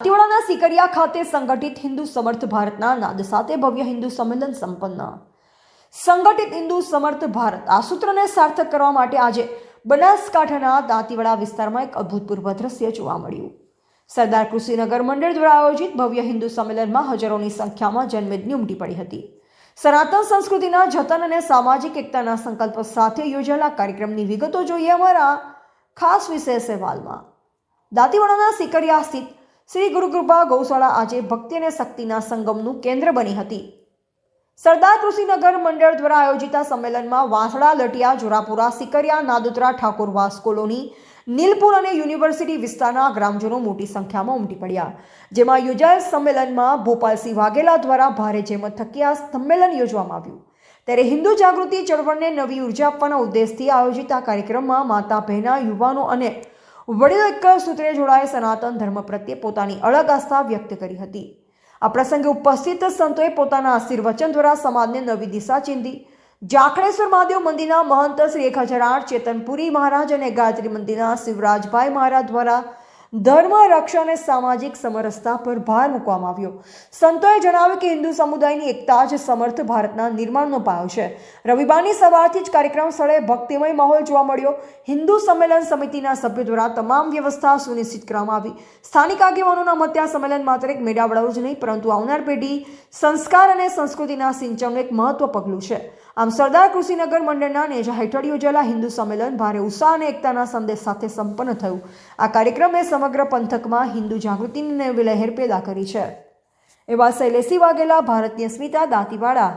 દાંતીવાડાના સિકરિયા ખાતે સંગઠિત હિન્દુ સમર્થ ભારતના નાદ સાથે ભવ્ય હિન્દુ સંમેલન સંપન્ન. સંગઠિત હિન્દુ સમર્થ ભારત, આ સૂત્રને સાર્થક કરવા માટે આજે બનાસકાંઠાના દાંતીવાડા વિસ્તારમાં એક અભૂતપૂર્વ દ્રશ્ય જોવા મળ્યું. સરદાર કૃષિનગર મંડળ દ્વારા આયોજિત ભવ્ય હિન્દુ સંમેલનમાં હજારોની સંખ્યામાં જનમેદની ઉમટી પડી હતી. સનાતન સંસ્કૃતિના જતન અને સામાજિક એકતાના સંકલ્પ સાથે યોજાયેલા કાર્યક્રમની વિગતો જોઈએ અમારા ખાસ વિશેષ અહેવાલમાં. દાંતીવાડાના સિકરિયા સ્થિત શ્રી ગુરુકૃપા ગૌશાળા આજે ભક્તિ અને શક્તિના સંગમનું કેન્દ્ર બની હતી. સરદાર કૃષિનગર મંડળ દ્વારા આયોજિત સંમેલનમાં વાંસડા લટિયા, જોરાપુરા, સિકરિયા, નાદુતરા, ઠાકોર વાસ કોલોની, નીલપુર અને યુનિવર્સિટી વિસ્તારના ગ્રામજનો મોટી સંખ્યામાં ઉમટી પડ્યા. જેમાં યોજાયેલ સંમેલનમાં ભોપાલસિંહ વાઘેલા દ્વારા ભારે જેમત થકી આ સંમેલન યોજવામાં આવ્યું. ત્યારે હિન્દુ જાગૃતિ ચળવળને નવી ઊર્જા આપવાના ઉદ્દેશથી આયોજિત આ કાર્યક્રમમાં માતા, બહેના, યુવાનો અને વડીલો એક સૂત્રે જોડાએ સનાતન ધર્મ પ્રત્યે પોતાની અળગ આસ્થા વ્યક્ત કરી હતી. આ પ્રસંગે ઉપસ્થિત સંતોએ પોતાના આશીર્વચન દ્વારા સમાજને નવી દિશા ચીંધી. જાખડેશ્વર મહાદેવ મંદિરના મહંત શ્રી એક હજાર આઠ ચેતનપુરી મહારાજ અને ગાયત્રી મંદિરના શિવરાજભાઈ મહારાજ દ્વારા ધર્મ, રક્ષા અને સામાજિક સમરસતા પર ભાર મૂકવામાં આવ્યો. સંતોએ જણાવ્યું કે હિન્દુ સમુદાયની એકતા જ સમર્થ ભારતના નિર્માણનો પાયો છે. રવિવારની સવારથી જ કાર્યક્રમ સ્થળે ભક્તિમય માહોલ જોવા મળ્યો. હિન્દુ સંમેલન સમિતિના સભ્યો દ્વારા તમામ વ્યવસ્થા સુનિશ્ચિત કરવામાં આવી. સ્થાનિક આગેવાનોના મતે આ સંમેલન માત્ર એક મેળાવડાઓ જ નહીં, પરંતુ આવનાર પેઢી સંસ્કાર અને સંસ્કૃતિના સિંચનનું એક મહત્વ પગલું છે. આમ સરદાર કૃષિનગર મંડળના નેજા હેઠળ યોજાયેલા હિન્દુ સંમેલન ભારે ઉત્સાહ અને એકતાના સંદેશ સાથે સંપન્ન થયું. આ કાર્યક્રમે સમગ્ર પંથકમાં હિન્દુ જાગૃતિની નવી પેદા કરી છે. એવા શૈલેષી વાઘેલા ભારતીય સ્મિતા દાંતીવાડા